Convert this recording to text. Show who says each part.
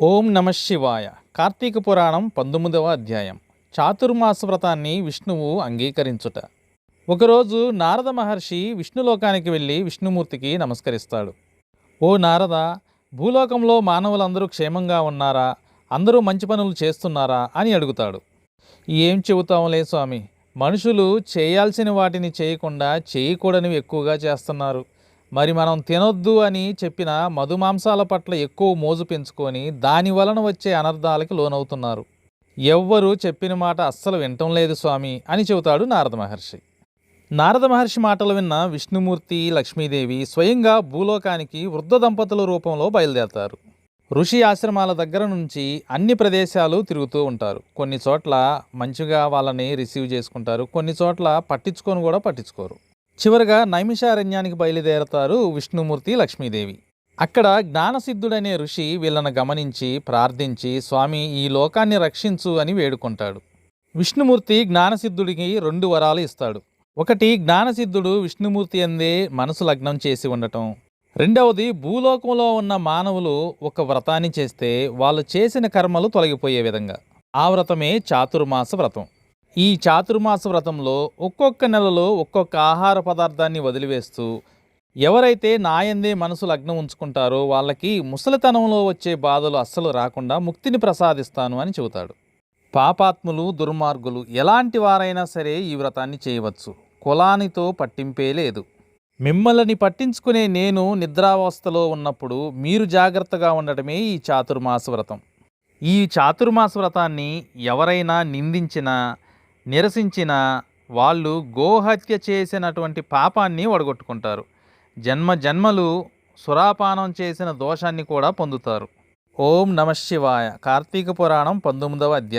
Speaker 1: ఓం నమ శివాయ. కార్తీక పురాణం పంతొమ్మిదవ అధ్యాయం. చాతుర్మాస వ్రతాన్ని విష్ణువు అంగీకరించుట. ఒకరోజు నారద మహర్షి విష్ణులోకానికి వెళ్ళి విష్ణుమూర్తికి నమస్కరిస్తాడు. ఓ నారద భూలోకంలో మానవులందరూ క్షేమంగా ఉన్నారా? అందరూ మంచి పనులు చేస్తున్నారా? అని అడుగుతాడు. ఏం చెబుతాంలే స్వామి? మనుషులు చేయాల్సిన వాటిని చేయకుండా చేయకూడనివి ఎక్కువగా చేస్తున్నారు. మరి మనం తినొద్దు అని చెప్పిన మధుమాంసాల పట్ల ఎక్కువ మోజు పెంచుకొని దాని వలన వచ్చే అనర్థాలకి లోనవుతున్నారు. ఎవ్వరూ చెప్పిన మాట అస్సలు వినటం లేదు స్వామి అని చెబుతాడు నారద మహర్షి. నారద మహర్షి మాటలు విన్న విష్ణుమూర్తి లక్ష్మీదేవి స్వయంగా భూలోకానికి వృద్ధ దంపతుల రూపంలో బయలుదేరతారు. ఋషి ఆశ్రమాల దగ్గర నుంచి అన్ని ప్రదేశాలు తిరుగుతూ ఉంటారు. కొన్ని చోట్ల మంచిగా వాళ్ళని రిసీవ్ చేసుకుంటారు. కొన్ని చోట్ల పట్టించుకొని కూడా పట్టించుకోరు. చివరగా నైమిషారణ్యానికి బయలుదేరతారు విష్ణుమూర్తి లక్ష్మీదేవి. అక్కడ జ్ఞానసిద్ధుడనే ఋషి వీళ్ళను గమనించి ప్రార్థించి స్వామి ఈ లోకాన్ని రక్షించు అని వేడుకుంటాడు. విష్ణుమూర్తి జ్ఞానసిద్ధుడికి రెండు వరాలు ఇస్తాడు. ఒకటి జ్ఞానసిద్ధుడు విష్ణుమూర్తి అందే మనసు లగ్నం చేసి ఉండటం. రెండవది భూలోకంలో ఉన్న మానవులు ఒక వ్రతాన్ని చేస్తే వాళ్ళు చేసిన కర్మలు తొలగిపోయే విధంగా. ఆ వ్రతమే చాతుర్మాస వ్రతం. ఈ చాతుర్మాస వ్రతంలో ఒక్కొక్క నెలలో ఒక్కొక్క ఆహార పదార్థాన్ని వదిలివేస్తూ ఎవరైతే నాయందే మనసు లగ్నం ఉంచుకుంటారో వాళ్ళకి ముసలితనంలో వచ్చే బాధలు అస్సలు రాకుండా ముక్తిని ప్రసాదిస్తాను అని చెబుతాడు. పాపాత్ములు దుర్మార్గులు ఎలాంటి వారైనా సరే ఈ వ్రతాన్ని చేయవచ్చు. కులానితో పట్టింపే లేదు. మిమ్మల్ని పట్టించుకునే నేను నిద్రావస్థలో ఉన్నప్పుడు మీరు జాగ్రత్తగా ఉండటమే ఈ చాతుర్మాస వ్రతం. ఈ చాతుర్మాస వ్రతాన్ని ఎవరైనా నిందించినా నిరసించిన వాళ్ళు గోహత్య చేసినటువంటి పాపాన్ని వడగొట్టుకుంటారు. జన్మ జన్మలు సురాపానం చేసిన దోషాన్ని కూడా పొందుతారు. ఓం నమ శివాయ. కార్తీక పురాణం పంతొమ్మిదవ అధ్యాయం.